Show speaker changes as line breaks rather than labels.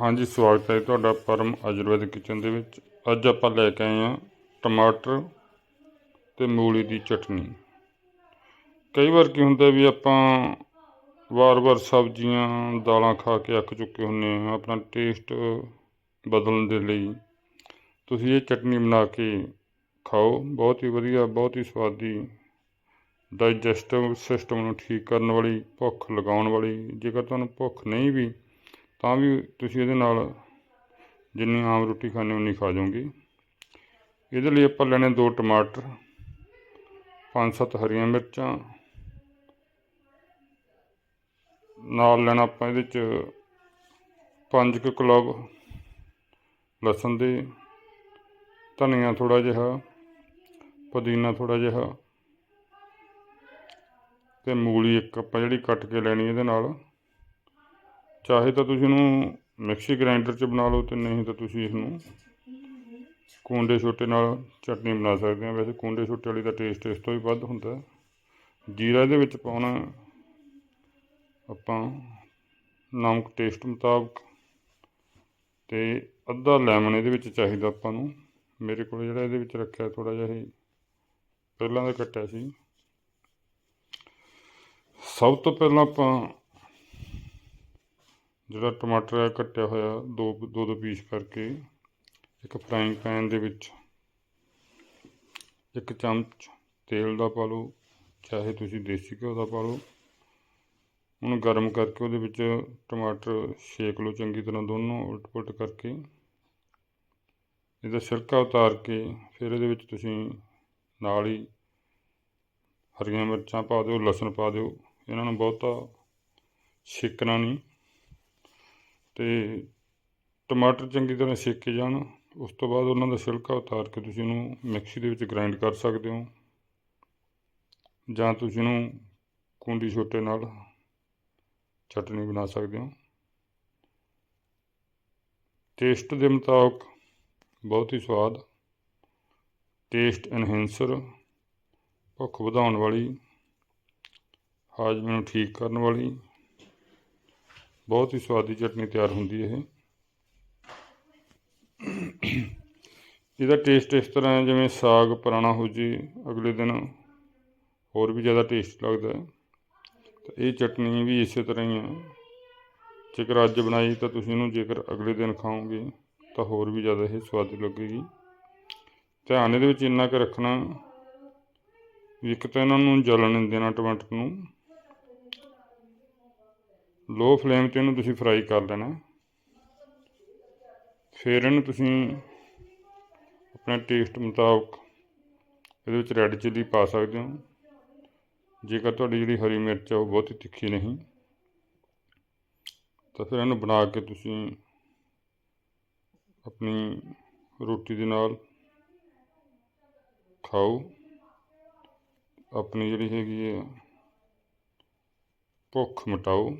ਹਾਂਜੀ, ਸਵਾਗਤ ਹੈ ਤੁਹਾਡਾ ਪਰਮ ਆਯੁਰਵੈਦਿਕ ਕਿਚਨ ਦੇ ਵਿੱਚ। ਅੱਜ ਆਪਾਂ ਲੈ ਕੇ ਆਏ ਹਾਂ ਟਮਾਟਰ ਤੇ ਮੂਲੀ ਦੀ ਚਟਨੀ। ਕਈ ਵਾਰ ਕੀ ਹੁੰਦਾ ਵੀ ਆਪਾਂ ਵਾਰ-ਵਾਰ ਸਬਜ਼ੀਆਂ, ਦਾਲਾਂ ਖਾ ਕੇ ਅੱਕ ਚੁੱਕੇ ਹੁੰਨੇ ਆ ਆਪਣਾ ਟੇਸਟ ਬਦਲਣ ਦੇ ਲਈ। ਤੁਸੀਂ ਇਹ ਚਟਨੀ ਬਣਾ ਕੇ ਖਾਓ, ਬਹੁਤ ਹੀ ਵਧੀਆ, ਬਹੁਤ ਹੀ ਸਵਾਦੀ ਡਾਈਜੈਸਟਿਵ ਸਿਸਟਮ ਨੂੰ ਠੀਕ ਕਰਨ ਵਾਲੀ, ਭੁੱਖ ਲਗਾਉਣ ਵਾਲੀ। ਜੇਕਰ ਤੁਹਾਨੂੰ ਭੁੱਖ ਨਹੀਂ ਵੀ ਤਾਂ ਵੀ ਤੁਸੀਂ ਇਹਦੇ ਨਾਲ ਜਿੰਨੀ ਆਮ ਰੋਟੀ ਖਾਂਦੇ ਉਨੀ ਖਾ ਜਾਓਗੇ। ਇਹਦੇ ਲਈ ਆਪਾਂ ਲੈਣੇ ਦੋ ਟਮਾਟਰ ਪੰਜ ਸੱਤ ਹਰੀਆਂ ਮਿਰਚਾਂ। ਨਾਲ ਲੈਣਾ ਆਪਾਂ ਇਹਦੇ ਚ ਪੰਜ ਕੁ ਕਲੱਬ ਲਸਣ ਦੇ, ਧਨੀਆ ਥੋੜਾ ਜਿਹਾ, ਪੁਦੀਨਾ ਥੋੜਾ ਜਿਹਾ ਤੇ ਮੂਲੀ ਇੱਕ ਆਪਾਂ ਜਿਹੜੀ ਕੱਟ ਕੇ ਲੈਣੀ ਇਹਦੇ ਨਾਲ। ਚਾਹੇ ਤਾਂ ਤੁਸੀਂ ਇਹਨੂੰ ਮਿਕਸੀ ਗ੍ਰਾਈਂਡਰ 'ਚ ਬਣਾ ਲਓ ਤੇ ਨਹੀਂ ਤਾਂ ਤੁਸੀਂ ਇਸਨੂੰ ਕੂੰਡੇ ਛੋਟੇ ਨਾਲ ਚਟਨੀ ਬਣਾ ਸਕਦੇ ਆ। ਵੈਸੇ ਕੂੰਡੇ ਛੋਟੇ ਵਾਲੀ ਦਾ ਟੇਸਟ ਇਸ ਤੋਂ ਵੀ ਵੱਧ ਹੁੰਦਾ ਜੀਰਾ ਇਹਦੇ ਵਿੱਚ ਪਾਉਣਾ ਆਪਾਂ ਨਮਕ ਟੇਸਟ ਮੁਤਾਬਕ ਤੇ ਅੱਧਾ ਲੈਮਨ ਇਹਦੇ ਵਿੱਚ ਚਾਹੀਦਾ ਆਪਾਂ ਨੂੰ। ਮੇਰੇ ਕੋਲ ਜਿਹੜਾ ਇਹਦੇ ਵਿੱਚ ਰੱਖਿਆ ਥੋੜਾ ਜਿਹਾ ਇਹ ਪਹਿਲਾਂ ਦਾ ਕੱਟਿਆ ਸੀ। ਸਭ ਤੋਂ ਪਹਿਲਾਂ ਆਪਾਂ ਜਿਹੜਾ ਟਮਾਟਰ ਹੈ ਕੱਟਿਆ ਹੋਇਆ, ਦੋ ਦੋ ਦੋ ਪੀਸ ਕਰਕੇ, ਇੱਕ ਫਰਾਈਂਗ ਪੈਨ ਦੇ ਵਿੱਚ, ਇੱਕ ਚਮਚ ਤੇਲ ਦਾ ਪਾ ਲਓ, ਚਾਹੇ ਤੁਸੀਂ ਦੇਸੀ ਘਿਓ ਦਾ ਪਾ ਲਓ। ਉਹਨੂੰ ਗਰਮ ਕਰਕੇ ਉਹਦੇ ਵਿੱਚ ਟਮਾਟਰ ਛੇਕ ਲਓ ਚੰਗੀ ਤਰ੍ਹਾਂ ਦੋਨੋਂ ਉਲਟ ਪੁਲਟ ਕਰਕੇ। ਇਹਦਾ ਸਿਰਕਾ ਉਤਾਰ ਕੇ ਫਿਰ ਇਹਦੇ ਵਿੱਚ ਤੁਸੀਂ ਨਾਲ ਹੀ ਹਰੀਆਂ ਮਿਰਚਾਂ ਪਾ ਦਿਓ, ਲਸਣ ਪਾ ਦਿਓ। ਇਹਨਾਂ ਨੂੰ ਬਹੁਤਾ ਛੇਕਣਾ ਨਹੀਂ। ਤੇ ਟਮਾਟਰ ਚੰਗੀ ਤਰ੍ਹਾਂ ਸੇਕੇ ਜਾਣ, ਉਸ ਤੋਂ ਬਾਅਦ ਉਹਨਾਂ ਦਾ ਛਿਲਕਾ ਉਤਾਰ ਕੇ ਤੁਸੀਂ ਉਹਨੂੰ ਮਿਕਸੀ ਦੇ ਵਿੱਚ ਗ੍ਰਾਈਂਡ ਕਰ ਸਕਦੇ ਹੋ। ਜਾਂ ਤੁਸੀਂ ਉਹਨੂੰ ਕੁੰਡੀ ਛੋਟੇ ਨਾਲ ਚਟਨੀ ਬਣਾ ਸਕਦੇ ਹੋ। ਟੇਸਟ ਦੇ ਮੁਤਾਬਕ ਬਹੁਤ ਹੀ ਸਵਾਦ, ਟੇਸਟ ਐਨਹੈਂਸਰ ਭੁੱਖ ਵਧਾਉਣ ਵਾਲੀ, ਹਾਜ਼ਮੇ ਨੂੰ ਠੀਕ ਕਰਨ ਵਾਲੀ ਬਹੁਤ ਹੀ ਸਵਾਦੀ ਚਟਨੀ ਤਿਆਰ ਹੁੰਦੀ ਇਹ। ਇਹਦਾ ਟੇਸਟ ਇਸ ਤਰ੍ਹਾਂ ਹੈ, ਜਿਵੇਂ ਸਾਗ, ਪੁਰਾਣਾ ਹੋ ਜੇ ਅਗਲੇ ਦਿਨ ਹੋਰ ਵੀ ਜ਼ਿਆਦਾ ਟੇਸਟ ਲੱਗਦਾ ਹੈ। ਤਾਂ ਇਹ ਚਟਨੀ ਵੀ ਇਸੇ ਤਰ੍ਹਾਂ ਹੀ ਹੈ। ਜੇਕਰ ਅੱਜ ਬਣਾਈ ਤਾਂ ਤੁਸੀਂ ਇਹਨੂੰ ਜੇਕਰ ਅਗਲੇ ਦਿਨ ਖਾਓਗੇ ਤਾਂ ਹੋਰ ਵੀ ਜ਼ਿਆਦਾ ਇਹ ਸਵਾਦੀ ਲੱਗੇਗੀ। ਧਿਆਨ ਇਹਦੇ ਵਿੱਚ ਇੰਨਾ ਕੁ ਰੱਖਣਾ ਵੀ ਇੱਕ ਤਾਂ ਇਹਨਾਂ ਨੂੰ ਜਲਣ ਨਹੀਂ ਦੇਣਾ ਟਮਾਟਰ ਨੂੰ। ਲੋ ਫਲੇਮ ਤੇ ਇਹਨੂੰ ਤੁਸੀਂ ਫਰਾਈ ਕਰ ਲੈਣਾ। ਫਿਰ ਇਹਨੂੰ ਤੁਸੀਂ ਆਪਣੇ ਟੇਸਟ ਮੁਤਾਬਕ ਇਹਦੇ ਵਿੱਚ ਰੈੱਡ ਚਿੱਲੀ ਪਾ ਸਕਦੇ ਹੋ। ਜੇਕਰ ਤੁਹਾਡੀ ਜਿਹੜੀ ਹਰੀ ਮਿਰਚ ਆ ਉਹ ਬਹੁਤ ਹੀ ਤਿੱਖੀ ਨਹੀਂ, ਤਾਂ ਫਿਰ ਇਹਨੂੰ ਬਣਾ ਕੇ ਤੁਸੀਂ ਆਪਣੀ ਰੋਟੀ ਦੇ ਨਾਲ ਖਾਓ। ਆਪਣੀ ਜਿਹੜੀ ਹੈਗੀ ਹੈ ਭੁੱਖ ਮਿਟਾਓ।